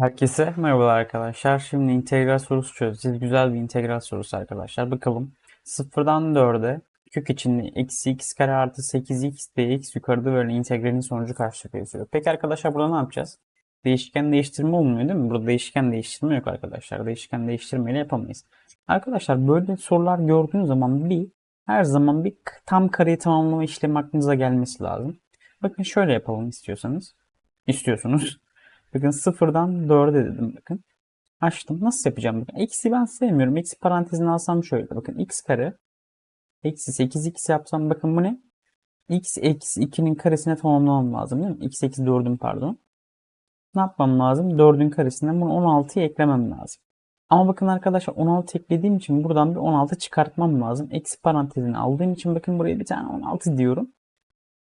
Herkese merhabalar arkadaşlar. Şimdi integral sorusu çözeceğiz. Güzel bir integral sorusu arkadaşlar. Bakalım. Sıfırdan 4'e kök içinde eksi x kare artı 8x dx yukarıda böyle integralin sonucu karşılıklı yazıyor. Peki arkadaşlar burada ne yapacağız? Değişken değiştirme olmuyor değil mi? Burada değişken değiştirme yok arkadaşlar. Değişken değiştirmeyle yapamayız. Arkadaşlar böyle sorular gördüğünüz zaman bir her zaman bir tam kareyi tamamlama işlemi aklınıza gelmesi lazım. Bakın şöyle yapalım istiyorsanız. İstiyorsunuz. Bakın sıfırdan 4'e dedim bakın. Açtım. Nasıl yapacağım? Bakın eksi ben sevmiyorum. Eksi parantezini alsam şöyle. Bakın x kare. Eksi 8x yapsam bakın bu ne? x eksi 2'nin karesine tamamlamam lazım değil mi? x eksi 4'ün pardon. Ne yapmam lazım? 4'ün karesinden bunu 16'ya eklemem lazım. Ama bakın arkadaşlar 16 eklediğim için buradan bir 16 çıkartmam lazım. Eksi parantezini aldığım için bakın buraya bir tane 16 diyorum.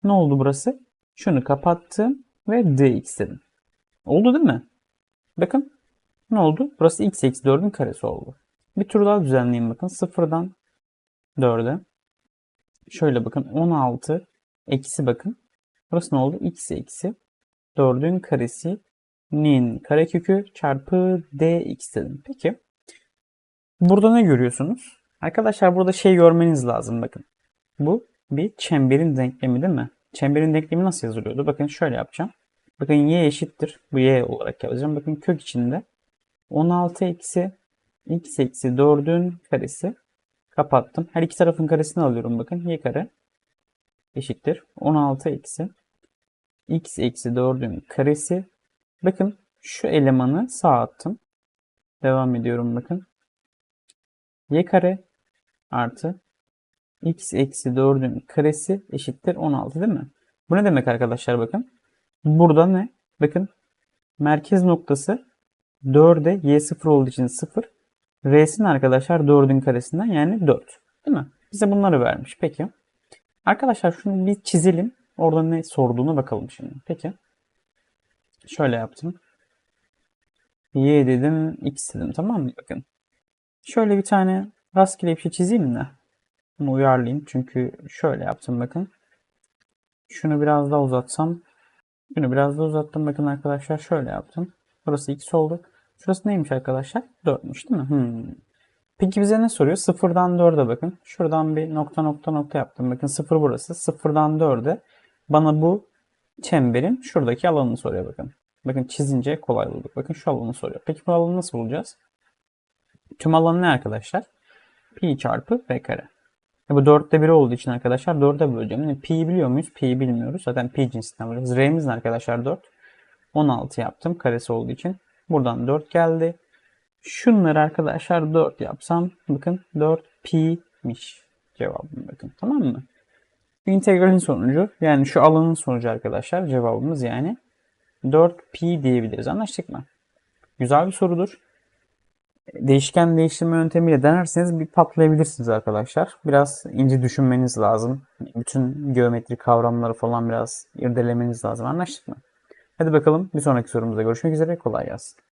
Ne oldu burası? Şunu kapattım ve dx dedim. Oldu değil mi? Bakın ne oldu? Burası x eksi 4'ün karesi oldu. Bir tur daha düzenleyeyim bakın. Sıfırdan 4'e. Şöyle bakın 16 eksi bakın. Burası ne oldu? x eksi 4'ün karesinin karekökü çarpı dx dedim. Peki. Burada ne görüyorsunuz? Arkadaşlar burada şey görmeniz lazım bakın. Bu bir çemberin denklemi değil mi? Çemberin denklemi nasıl yazılıyordu? Bakın şöyle yapacağım. Bakın y eşittir. Bu y olarak yazacağım. Bakın kök içinde 16 eksi x eksi 4'ün karesi kapattım. Her iki tarafın karesini alıyorum. Bakın y kare eşittir. 16 eksi x eksi 4'ün karesi. Bakın şu elemanı sağ attım. Devam ediyorum bakın. y kare artı x eksi 4'ün karesi eşittir 16 değil mi? Bu ne demek arkadaşlar bakın. Burada ne? Bakın merkez noktası 4'e y0 olduğu için 0. R'sin arkadaşlar 4'ün karesinden yani 4. Değil mi? Bize bunları vermiş. Peki. Arkadaşlar şunu bir çizelim. Orada ne sorduğunu bakalım şimdi. Peki. Şöyle yaptım. Y dedim, X dedim. Tamam mı? Bakın. Şöyle bir tane rastgele bir şey çizeyim de. Bunu uyarlayayım. Çünkü şöyle yaptım bakın. Şunu biraz daha uzatsam bunu biraz da uzattım. Bakın arkadaşlar şöyle yaptım. Burası x oldu. Şurası neymiş arkadaşlar? 4'müş değil mi? Hmm. Peki bize ne soruyor? Sıfırdan 4'e bakın. Şuradan bir nokta nokta nokta yaptım. Bakın sıfır burası. Sıfırdan 4'e bana bu çemberin şuradaki alanını soruyor bakın. Bakın çizince kolay bulduk. Bakın şu alanı soruyor. Peki bu alanı nasıl bulacağız? Tüm alan ne arkadaşlar? Pi çarpı b kare. E bu 4'te 1 olduğu için arkadaşlar 4'e böleceğim. Yani pi'yi biliyor muyuz? Pi'yi bilmiyoruz. Zaten pi cinsinden buluyoruz. R'miz ne arkadaşlar 4. 16 yaptım karesi olduğu için. Buradan 4 geldi. Şunları arkadaşlar 4 yapsam bakın 4 pi'miş cevabım bakın tamam mı? İntegralin sonucu yani şu alanın sonucu arkadaşlar cevabımız yani 4 pi diyebiliriz anlaştık mı? Güzel bir sorudur değişken değiştirme yöntemiyle denerseniz bir patlayabilirsiniz arkadaşlar. Biraz ince düşünmeniz lazım. Bütün geometri kavramları falan biraz irdelemeniz lazım. Anlaştık mı? Hadi bakalım bir sonraki sorumuzda görüşmek üzere. Kolay gelsin.